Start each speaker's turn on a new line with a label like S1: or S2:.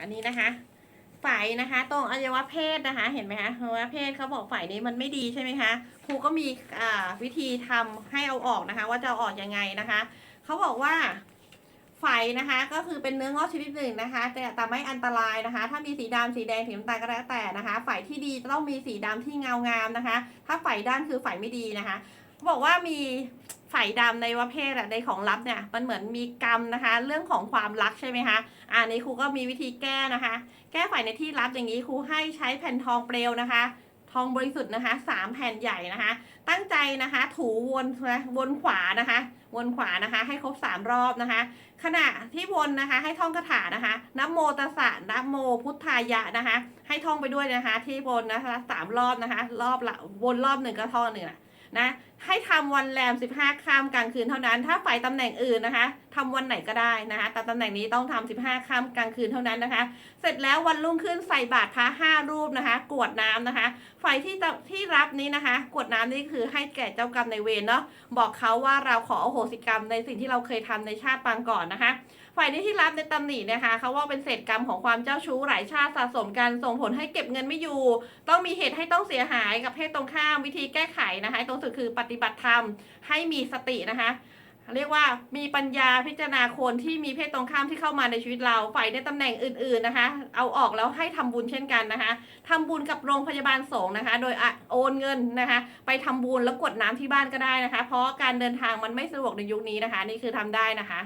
S1: อันนี้นะคะไฝนะคะตรงอวัยวะเพศนะคะ เห็นไหมคะอวัยวะเพศเขาบอกไฝนี้มันไม่ดีใช่ไหมคะครูก็มีวิธีทำให้เอาออกนะคะ ว่าจะออกยังไงนะคะเขาบอกว่าไฝนะคะก็คือเป็นเนื้องอกชนิดหนึ่งนะคะแต่แต่ไม่อันตรายนะคะ ถ้ามีสีดำสีแดงสีน้ำตาลก็แล้วแต่นะคะไฝที่ดีจะต้องมีสีดำที่เงางามนะคะ ถ้าไฝด้านคือไฝไม่ดีนะคะเขาบอกว่ามี ฝ่ายดำในประเภทอะในของลับเนี่ยมันเหมือนมีกรรมนะคะ เรื่องของความรักใช่ไหมคะอันนี้ครูก็มีวิธีแก้นะคะ แก้ฝ่ายในที่ลับอย่างนี้ครูให้ใช้แผ่นทองเปลวนะคะ ทองบริสุทธิ์นะคะสามแผ่นใหญ่นะคะ ตั้งใจนะคะ ถูวนนะวนขวานะคะ วนขวานะคะ ให้ครบสามรอบนะคะ ขณะที่วนนะคะ ให้ท่องคาถานะคะนะโมตัสสะนะโมพุทธายะนะคะ ให้ท่องไปด้วยนะคะ ที่วนนะคะสามรอบนะคะ รอบละวนรอบหนึ่งก็ท่องหนึ่งนะให้ทำวันแรม 15ค่ำกลางคืนเท่านั้น ถ้าฝ่ายตำแหน่งอื่นนะคะทำวันไหนก็ได้นะคะ แต่ตำแหน่งนี้ต้องทำ15ค่ำกลางคืนเท่านั้นนะคะ เสร็จแล้ววันรุ่งขึ้นใส่บาตรพระห้ารูปนะคะ กวดน้ำนะคะ ฝ่ายที่ที่รับนี้นะคะ กวดน้ำนี่คือให้แก่เจ้ากรรมในเวรเนาะ บอกเขาว่าเราขออโหสิกรรมในสิ่งที่เราเคยทำในชาติปางก่อนนะคะ ฝ่ายนี้ที่รับในตำหนินะคะเขาว่าเป็นเศษกรรมของความเจ้าชู้หลายชาติสะสมกันส่งผลให้เก็บเงินไม่อยู่ ต้องมีเหตุให้ต้องเสียหายกับเพศตรงข้ามวิธีแก้ไขนะคะ ตรงสุดคือปฏฏิบัติธรรม ให้มีสตินะคะเรียกว่ามีปัญญาพิจารณาคนที่มีเพศตรงข้ามที่เข้ามาในชีวิตเราฝ่ายในตำแหน่งอื่น ๆนะคะ เอาออกแล้วให้ทำบุญเช่นกันนะคะทำบุญกับโรงพยาบาลสงฆ์นะคะ โดยโอนเงินนะคะ ไปทำบุญแล้วกดน้ำที่บ้านก็ได้นะคะ เพราะการเดินทางมันไม่สะดวกในยุคนี้นะคะ นี่คือทำได้นะคะ